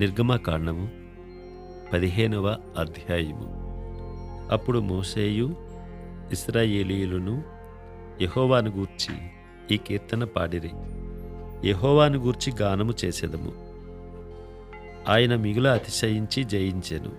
నిర్గమకాండము పదిహేనవ అధ్యాయము. అప్పుడు మోసేయు ఇస్రాయేలీయులను యహోవాను గూర్చి ఈ కీర్తన పాడిరి. యహోవాను గూర్చి గానము చేసేదము. ఆయన మిగుల అతిశయించి జయించెను.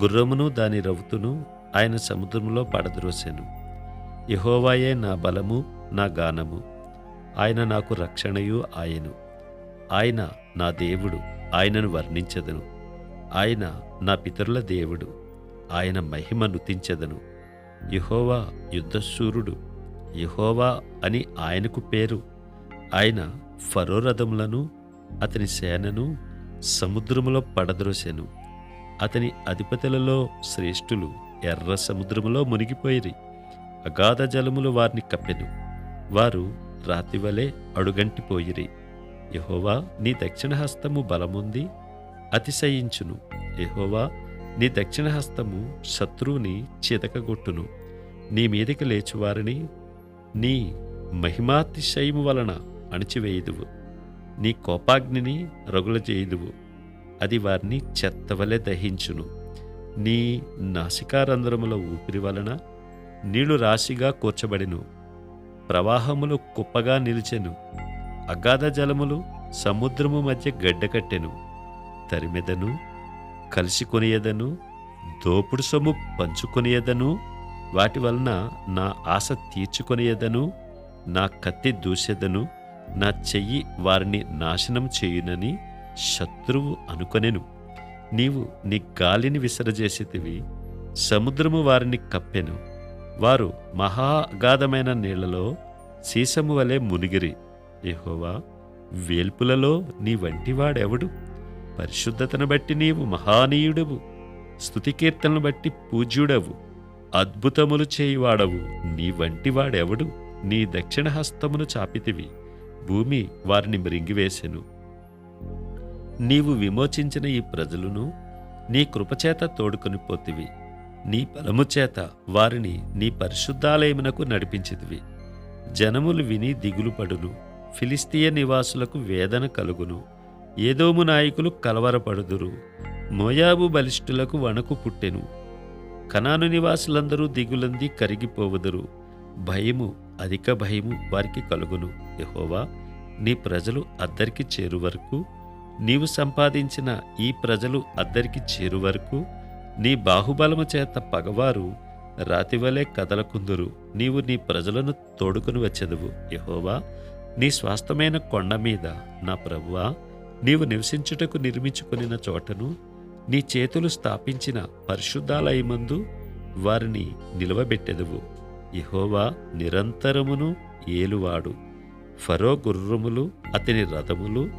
గుర్రమును దాని రౌతును ఆయన సముద్రములో పడద్రోసెను. యహోవాయే నా బలము నా గానము. ఆయన నాకు రక్షణయు ఆయను. ఆయన నా దేవుడు. ఆయనను వర్ణించెదను. ఆయన నా పితరుల దేవుడు. ఆయన మహిమ నుతించెదను. యహోవా యుద్ధశూరుడు. యహోవా అని ఆయనకు పేరు. ఆయన ఫరోరథములను అతని సేనను సముద్రములో పడద్రోసెను. అతని అధిపతులలో శ్రేష్ఠులు ఎర్ర సముద్రములో మునిగిపోయిరి. అగాధ జలములు వారిని కప్పెను. వారు రాతివలే అడుగంటిపోయిరి. యహోవా నీ దక్షిణ హస్తము బలముంది అతిశయించును. యహోవా నీ దక్షిణ హస్తము శత్రువుని చితకగొట్టును. నీ మీదకి లేచువారిని నీ మహిమాతిశయము వలన అణిచివేయుదువు. నీ కోపాగ్నిని రగుల చేయుదువు అది వారిని చెత్తవలె దహించును. నీ నాసికారంధ్రముల ఊపిరి వలన నీళ్ళు రాశిగా కూర్చబడిను. ప్రవాహములు కుప్పగా నిలిచెను. అగాధ జలములు సముద్రము మధ్య గడ్డకట్టెను తరిమెదను కలిసికొనియదను దోపుడు సొమ్ము పంచుకొనియదను వాటి వలన నా ఆశ తీర్చుకొనియదను నా కత్తి దూసెదను నా చెయ్యి వారిని నాశనం చేయునని శత్రువు అనుకొనెను. నీవు నీ గాలిని విసరజేసితివి సముద్రము వారిని కప్పెను. వారు మహా అగాధమైన నీళ్ళలో సీసము వలె మునిగిరి. యెహోవా వేల్పులలో నీ వంటివాడెవడు? పరిశుద్ధతను బట్టి నీవు మహానీయుడవు. స్తుతికీర్తనను బట్టి పూజ్యుడవు. అద్భుతములు చేయువాడవు. నీ వంటివాడెవడు? నీ దక్షిణ హస్తమును చాపితివి. భూమి వారిని మృంగివేసెను. నీవు విమోచించిన ఈ ప్రజలను నీ కృపచేత తోడుకొని పోతివి. నీ బలము చేత వారిని నీ పరిశుద్ధాలయమునకు నడిపించితివి. జనములు విని దిగులుపడును. ఫిలిస్తీయ నివాసులకు వేదన కలుగును. ఏదోము నాయకులు కలవరపడుదురు. మోయాబు బలిష్ఠులకు వణకు పుట్టెను. కనాను నివాసులందరూ దిగులంది కరిగిపోవుదురు. భయము అధిక భయము వారికి కలుగును. యహోవా నీ ప్రజలు అద్దరికి చేరు వరకు నీవు సంపాదించిన ఈ ప్రజలు అద్దరికి చేరు వరకు నీ బాహుబలము చేత పగవారు రాతివలే కదలకుందురు. నీవు నీ ప్రజలను తోడుకొని వచ్చెదవు. యహోవా నీ స్వాస్థమైన కొండ మీద నా ప్రభువా నీవు నివసించుటకు నిర్మించుకొనిన చోటను నీ చేతులు స్థాపించిన పరిశుద్ధాలయమందు వారిని నిలవబెట్టెదవు. యహోవా నిరంతరమును ఏలువాడు. ఫరో గుర్రములు అతని రథములు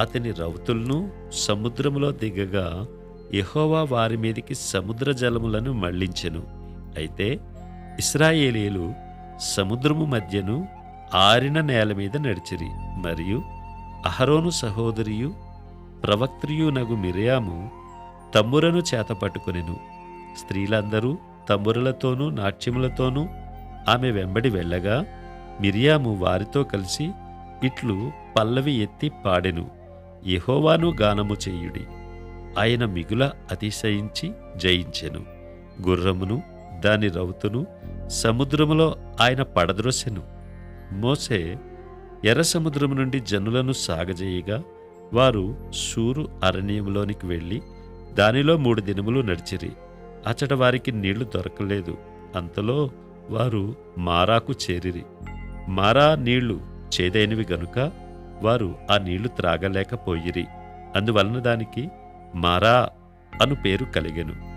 అతని రౌతులను సముద్రములో దిగగా యహోవా వారి మీదికి సముద్ర జలములను మళ్ళించెను అయితే ఇస్రాయేలీలు సముద్రము మధ్యను ఆరిన నేల మీద నడిచిరి. మరియు అహరోను సహోదరియు ప్రవక్త్రియు నగు మిరియాము తమ్మురను చేతపట్టుకొనెను స్త్రీలందరూ తమ్మురలతోనూ నాట్యములతోనూ ఆమె వెంబడి వెళ్ళగా మిరియాము వారితో కలిసి ఇట్లు పల్లవి ఎత్తి పాడెను. యహోవాను గానము చేయుడి. ఆయన మిగుల అతిశయించి జయించెను. గుర్రమును దాని రౌతును సముద్రములో ఆయన పడద్రొసెను. మోసే ఎర్ర సముద్రము నుండి జనులను సాగజేయగా వారు సూరు అరణ్యంలోనికి వెళ్ళి దానిలో మూడు దినములు నడిచిరి. అచట వారికి నీళ్ళు దొరకలేదు. అంతలో వారు మారాకు చేరిరి. మారా నీళ్ళు చేదైనవి గనుక వారు ఆ నీళ్ళు త్రాగలేకపోయిరి. అందువలన దానికి మారా అను పేరు కలిగెను.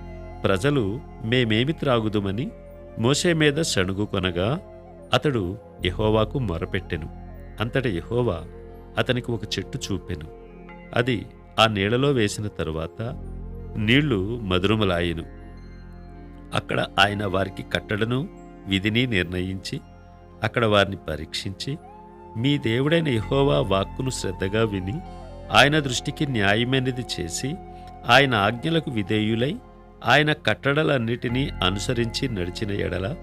ప్రజలు మేమేమి త్రాగుదుమని మోసే మీద సణుగు కొనగా అతడు యహోవాకు మొరపెట్టెను. అంతట యహోవా అతనికి ఒక చెట్టు చూపెను. అది ఆ నీళ్ళలో వేసిన తరువాత నీళ్ళు మధురములాయెను. అక్కడ ఆయన వారికి కట్టడను విధిని నిర్ణయించి అక్కడ వారిని పరీక్షించి మీ దేవుడైన యహోవా వాక్కును శ్రద్ధగా విని ఆయన దృష్టికి న్యాయమైనది చేసి ఆయన ఆజ్ఞలకు విధేయులై ఆయన కట్టడలన్నిటినీ అనుసరించి నడిచిన ఎడల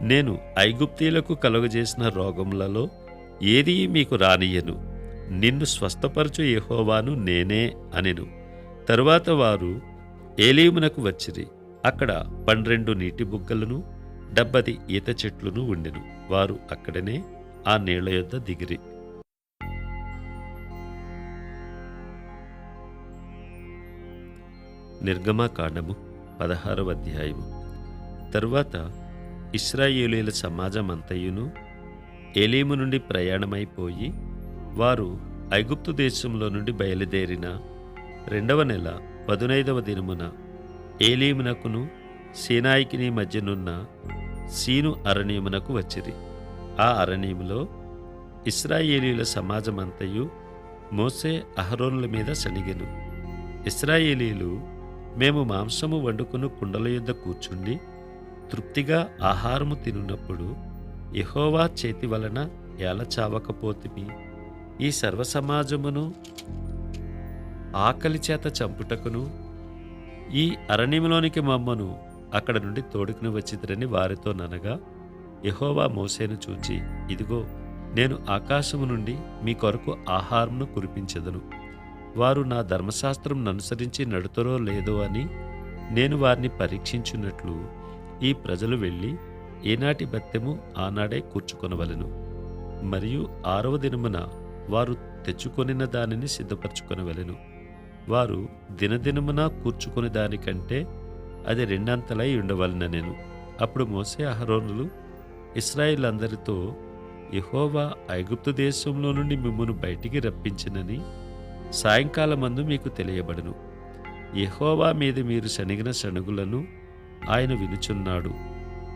నేను ఐగుప్తీలకు కలుగజేసిన రోగములలో ఏదీ మీకు రానియను నిన్ను స్వస్థపరచు ఎహోవాను నేనే అనెను. తరువాత వారు ఏలీమునకు వచ్చిరి. అక్కడ పన్నెండు నీటి బుగ్గలను డెబ్బది ఈత చెట్లును ఉండెను. వారు అక్కడనే ఆ నీళ్ళ యొద్ద దిగిరి. నిర్గమాకాండము పదహారవ అధ్యాయము. తరువాత ఇస్రాయేలీల సమాజం అంతయును ఏలీము నుండి ప్రయాణమైపోయి వారు ఐగుప్తు దేశంలో నుండి బయలుదేరిన రెండవ నెల పదునైదవ దినమున ఏలీమునకును సీనాయికిని మధ్యనున్న సీను అరణ్యమునకు వచ్చిరి. ఆ అరణ్యములో ఇస్రాయేలీల సమాజమంతయు మోసే అహరోనుల మీద సణిగెను ఇస్రాయేలీలు మేము మాంసము వండుకుని కుండల యొద్ద కూర్చుండి తృప్తిగా ఆహారము తినున్నప్పుడు యహోవా చేతి వలన ఎలా చావకపోతిమి ఈ సర్వసమాజమును ఆకలి చేత చంపుటకును ఈ అరణ్యంలోనికి మమ్మను అక్కడ నుండి తోడుకుని వచ్చిద్దరని వారితో ననగా యహోవా మోసేను చూచి ఇదిగో నేను ఆకాశము నుండి మీ కొరకు ఆహారమును కురిపించదను. వారు నా ధర్మశాస్త్రం అనుసరించి నడుతరో లేదో అని నేను వారిని పరీక్షించున్నట్లు ఈ ప్రజలు వెళ్ళి ఏనాటి బత్తెము ఆనాడే కూర్చుకొనవలెను. మరియు ఆరవ దినమున వారు తెచ్చుకొనిన దానిని సిద్ధపరచుకొనవలెను. వారు దినదినమున కూర్చుకొని దానికంటే అది రెండంతలై ఉండవలన నేను. అప్పుడు మోసే అహరోనులు ఇస్రాయిల్ అందరితో యెహోవా ఐగుప్తు దేశంలో నుండి మిమ్మను బయటికి రప్పించినని సాయంకాలమందు మీకు తెలియబడును. ఎహోవా మీద మీరు శనిగిన శనుగులను ఆయన వినుచున్నాడు.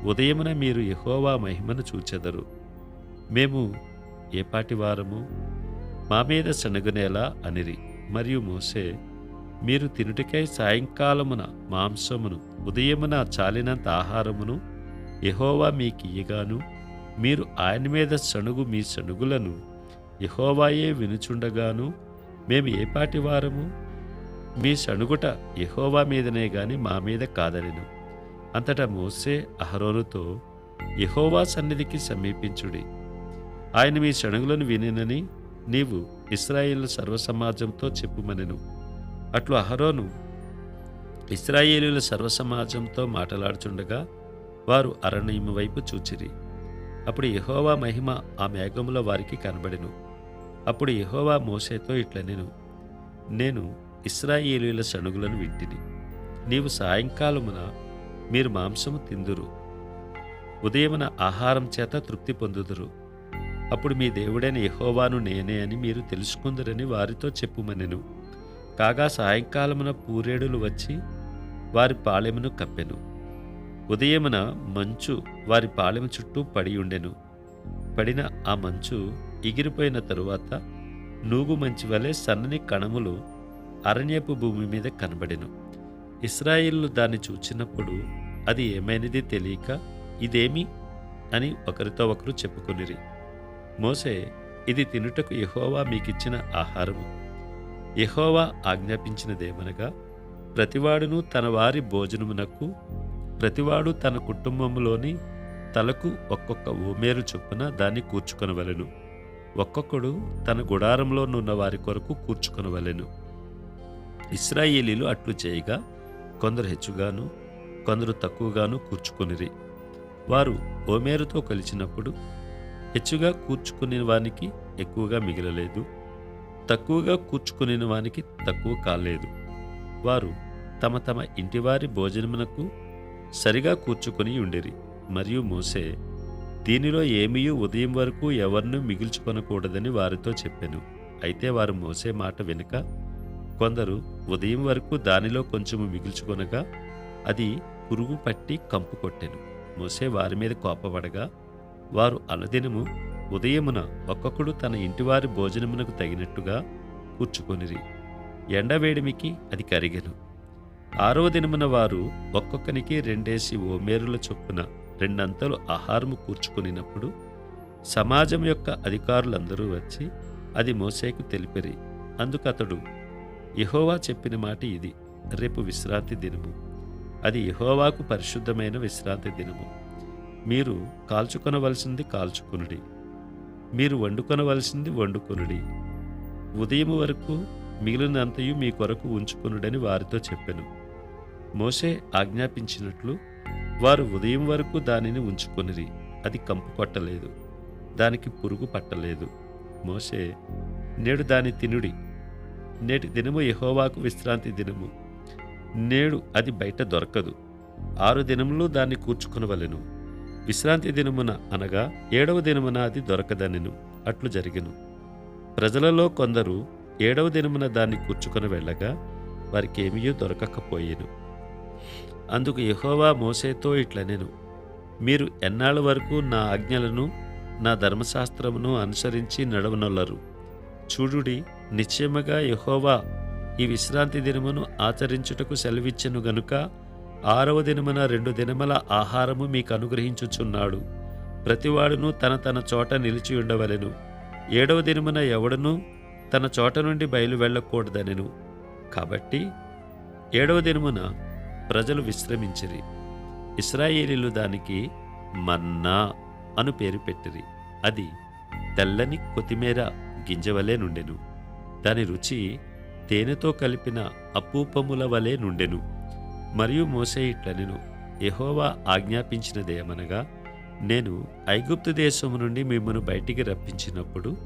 ఉదయమున మీరు యహోవా మహిమను చూచెదరు. మేము ఏపాటి వారము? మా మీద శనగనేలా అనిరి. మరియు మోసే మీరు తినుటికై సాయంకాలమున మాంసమును ఉదయమున చాలినంత ఆహారమును యహోవా మీకియ్యగాను మీరు ఆయన మీద సణుగు మీ సణుగులను యహోవాయే వినుచుండగాను మేము ఏపాటి వారము? మీ సణుగుట యహోవా మీదనే గాని మా మీద కాదనిను. అంతటా మోసే అహరోనుతో యహోవా సన్నిధికి సమీపించుడి. ఆయన మీ షణుగులను వినినని నీవు ఇస్రాయేల్ సర్వసమాజంతో చెప్పుమనెను. అట్లు అహరోను ఇస్రాయేలీల సర్వసమాజంతో మాట్లాడుచుండగా వారు అరణ్యము వైపు చూచిరి. అప్పుడు యహోవా మహిమ ఆ మేఘముల వారికి కనబడెను. అప్పుడు యహోవా మోసేతో ఇట్లనెను. నేను ఇస్రాయేలీల సణుగులను వింటిని. నీవు సాయంకాలమున మీరు మాంసము తిందురు. ఉదయమున ఆహారం చేత తృప్తి పొందుదురు. అప్పుడు మీ దేవుడైన యహోవాను నేనే అని మీరు తెలుసుకుందరని వారితో చెప్పుమనెను. కాగా సాయంకాలమున పూరేడులు వచ్చి వారి పాళెమును కప్పెను. ఉదయమున మంచు వారి పాళెము చుట్టూ పడి ఉండెను పడిన ఆ మంచు ఎగిరిపోయిన తరువాత నూగు మంచి వలె సన్నని కణములు అరణ్యపు భూమి మీద కనబడెను. ఇస్రాయిల్ దాన్ని చూచినప్పుడు అది ఏమైనది తెలియక ఇదేమి అని ఒకరితో ఒకరు చెప్పుకొనిరి. మోసే ఇది తినుటకు యహోవా మీకిచ్చిన ఆహారము. యహోవా ఆజ్ఞాపించినదేమనగా ప్రతివాడును తన వారి భోజనమునకు ప్రతివాడు తన కుటుంబములోని తలకు ఒక్కొక్క ఓమేరు చొప్పున దాన్ని కూర్చుకొనవలెను. ఒక్కొక్కడు తన గుడారంలోనున్న వారి కొరకు కూర్చుకొనవలెను. ఇస్రాయేలీలు అట్లు చేయగా కొందరు హెచ్చుగాను కొందరు తక్కువగాను కూర్చుకొనిరి. వారు ఓమేరుతో కలిసినప్పుడు హెచ్చుగా కూర్చుకునే వానికి ఎక్కువగా మిగిలలేదు తక్కువగా కూర్చుకునే వానికి తక్కువ కాలేదు. వారు తమ తమ ఇంటివారి భోజనమునకు సరిగా కూర్చుకొని ఉండిరి. మరియు మోసే దీనిలో ఏమీయూ ఉదయం వరకు ఎవరినూ మిగిల్చుకొనకూడదని వారితో చెప్పాను. అయితే వారు మోసే మాట వెనుక కొందరు ఉదయం వరకు దానిలో కొంచెము మిగిల్చుకొనగా అది పురుగు పట్టి కంపు కొట్టెను. మోసే వారి మీద కోపపడగా వారు అనుదినము ఉదయమున ఒక్కొక్కడు తన ఇంటివారి భోజనమునకు తగినట్టుగా కూర్చుకొనిరి. ఎండవేడిమికి అది కరిగెను. ఆరో దినమున వారు ఒక్కొక్కనికి రెండేసి ఓమేరుల చొప్పున రెండంతలు ఆహారము కూర్చుకొనినప్పుడు సమాజం యొక్క అధికారులందరూ వచ్చి అది మోసేకు తెలిపిరి. అందుకతడు యహోవా చెప్పిన మాట ఇది. రేపు విశ్రాంతి దినము. అది యహోవాకు పరిశుద్ధమైన విశ్రాంతి దినము. మీరు కాల్చుకొనవలసింది కాల్చుకునుడి. మీరు వండుకొనవలసింది వండుకొనుడి. ఉదయం వరకు మిగిలినంతయు మీ కొరకు ఉంచుకొనుడని వారితో చెప్పెను. మోషే ఆజ్ఞాపించినట్లు వారు ఉదయం వరకు దానిని ఉంచుకొనిరి. అది కంపు కొట్టలేదు. దానికి పురుగు పట్టలేదు. మోషే నేడు దాని తినుడి. నేటి దినము యహోవాకు విశ్రాంతి దినము. నేడు అది బయట దొరకదు. ఆరు దినములు దాన్ని కూర్చుకొనవలెను. విశ్రాంతి దినమున అనగా ఏడవ దినమున అది దొరకదనెను. అట్లు జరిగెను. ప్రజలలో కొందరు ఏడవ దినమున దాన్ని కూర్చుకొని వెళ్ళగా వారికి ఏమీ దొరకకపోయేను. అందుకు యహోవా మోసేతో ఇట్లనెను. మీరు ఎన్నాళ్ళ వరకు నా ఆజ్ఞలను నా ధర్మశాస్త్రమును అనుసరించి నడవనొల్లరు. చూడుడి నిశ్చయముగా యహోవా ఈ విశ్రాంతి దినమును ఆచరించుటకు సెలవిచ్చెను గనుక ఆరవ దినమున రెండు దినముల ఆహారము మీకు అనుగ్రహించుచున్నాడు ప్రతివాడును తన తన చోట నిలిచి ఉండవలెను. ఏడవ దినమున ఎవడనూ తన చోట నుండి బయలు వెళ్ళకూడదనెను. కాబట్టి ఏడవ దినమున ప్రజలు విశ్రమించిరి. ఇస్రాయేలీలు దానికి మన్నా అను పేరు పెట్టిరి. అది తెల్లని కొత్తిమీర గింజవలే నుండెను. దాని రుచి తేనెతో కలిపిన అపూపముల వలె నుండెను. మరియు మోసే ఇట్లనెను ఎహోవా ఆజ్ఞాపించినదేమనగా నేను ఐగుప్తు దేశము నుండి మిమ్మను బయటికి రప్పించినప్పుడు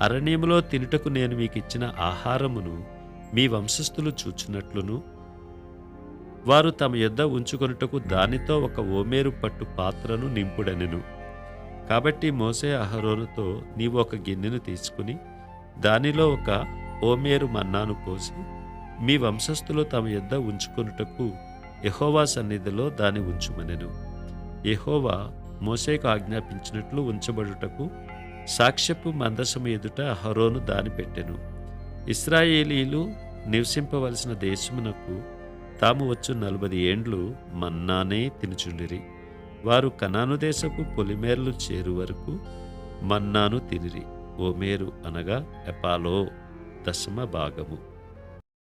అరణ్యములో తినుటకు నేను మీకు ఇచ్చిన ఆహారమును మీ వంశస్థులు చూచున్నట్లును వారు తమ యొద్ద ఉంచుకొనుటకు దానితో ఒక ఓమేరు పట్టు పాత్రను నింపుడనెను. కాబట్టి మోసే అహరోనుతో నీవు ఒక గిన్నెను తీసుకుని దానిలో ఒక ఓమేరు మన్నాను పోసి మీ వంశస్థులు తమ యొద్ద ఉంచుకొనుటకు యహోవా సన్నిధిలో దాని ఉంచుమనెను. యహోవా మోసేకు ఆజ్ఞాపించినట్లు ఉంచబడుటకు సాక్ష్యపు మందసము ఎదుట అహరోను దాని పెట్టెను. ఇస్రాయేలీలు నివసింపవలసిన దేశమునకు తాము వచ్చు నలభై ఏండ్లు మన్నానే తినుచుండిరి. వారు కనాను దేశపు పొలిమేర్లు చేరు వరకు మన్నాను తినిరి ఓమేరు అనగా ఎపాలో దశమ భాగము.